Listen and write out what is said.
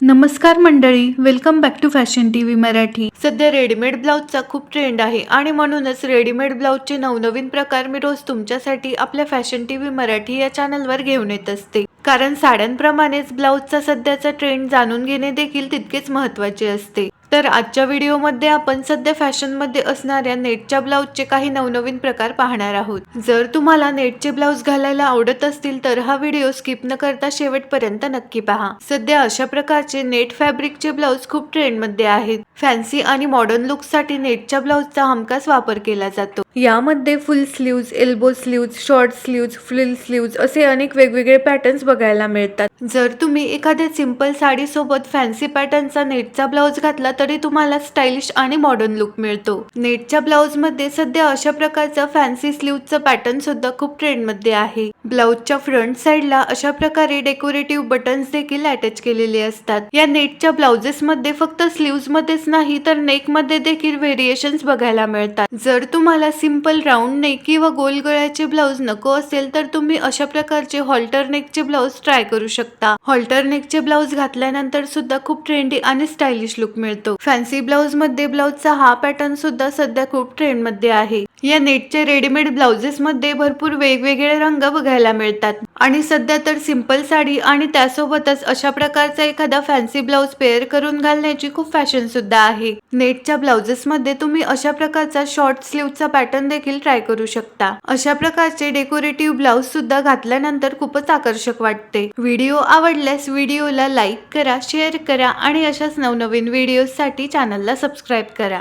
नमस्कार मंडळी welcome back to fashion T V Marathi. सध्या रेडीमेड ब्लाऊजचा खूप ट्रेंड आहे आणि म्हणूनच रेडीमेड ब्लाऊजचे नवनवीन प्रकार मी रोज तुमच्यासाठी आपल्या फॅशन टी व्ही मराठी या चॅनलवर घेऊन येत असते. कारण साड्यांप्रमाणेच ब्लाऊजचा सध्याचा ट्रेंड जाणून घेणे देखील तितकेच महत्त्वाचे असते. तर आजच्या व्हिडिओमध्ये आपण सध्या फॅशनमध्ये असणाऱ्या नेटच्या ब्लाऊजचे काही नवनवीन प्रकार पाहणार आहोत. जर तुम्हाला नेटचे ब्लाऊज घालायला आवडत असतील तर हा व्हिडिओ स्किप न करता शेवटपर्यंत नक्की पहा. सध्या अशा प्रकारचे नेट फॅब्रिकचे ब्लाऊज खूप ट्रेंडमध्ये आहेत. फॅन्सी आणि मॉडर्न लुकसाठी नेटच्या ब्लाऊजचा हमखास वापर केला जातो. यामध्ये full sleeves elbow sleeves short sleeves frill sleeves असे अनेक वेगवेगळे पॅटर्न्स बघायला मिळतात. जर तुम्ही एखाद्या सिंपल साडीसोबत फॅन्सी पॅटर्नचा नेटचा ब्लाऊज घातला तरी तुम्हाला स्टाईलिश आणि मॉडर्न लुक मिळतो. नेटच्या ब्लाऊजमध्ये सध्या अशा प्रकारचा फॅन्सी स्लीवचं पॅटर्न सुद्धा खूप ट्रेंडमध्ये आहे. ब्लाऊजच्या फ्रंट साइडला अशा प्रकारे डेकोरेटिव्ह बटन्स देखील अटॅच केलेले असतात. या नेटच्या ब्लाउजेस मध्ये फक्त स्लीव्ज मध्येच नाही तर नेकमध्ये देखील व्हेरिएशन्स बघायला मिळतात. जर तुम्हाला सिंपल राऊंड नेक किंवा गोल गळ्याचे ब्लाऊज नको असेल तर तुम्ही अशा प्रकारचे हॉल्टर नेकचे ब्लाऊज ट्राय करू शकता. हॉल्टर नेकचे ब्लाऊज घातल्यानंतर सुद्धा खूप ट्रेंडी आणि स्टायलिश लुक मिळतो. फॅन्सी ब्लाऊजमध्ये ब्लाऊजचा हा पॅटर्न सुद्धा सध्या खूप ट्रेंडमध्ये आहे. या नेटचे रेडीमेड ब्लाउजेसमध्ये भरपूर वेगवेगळे रंग बघायला मिळतात. आणि सध्या तर सिंपल साडी आणि त्यासोबतच अशा प्रकारचा एखादा फॅन्सी ब्लाऊज पेअर करून घालण्याची खूप फॅशन सुद्धा आहे. नेटच्या ब्लाउजेसमध्ये तुम्ही अशा प्रकारचा शॉर्ट स्लीवचा पॅटर्न देखील ट्राय करू शकता. अशा प्रकारचे डेकोरेटिव्ह ब्लाऊज सुद्धा घातल्यानंतर खूपच आकर्षक वाटते. व्हिडिओ आवडल्यास व्हिडिओला लाईक करा शेअर करा आणि अशाच नवनवीन व्हिडिओसाठी चॅनलला सबस्क्राईब करा.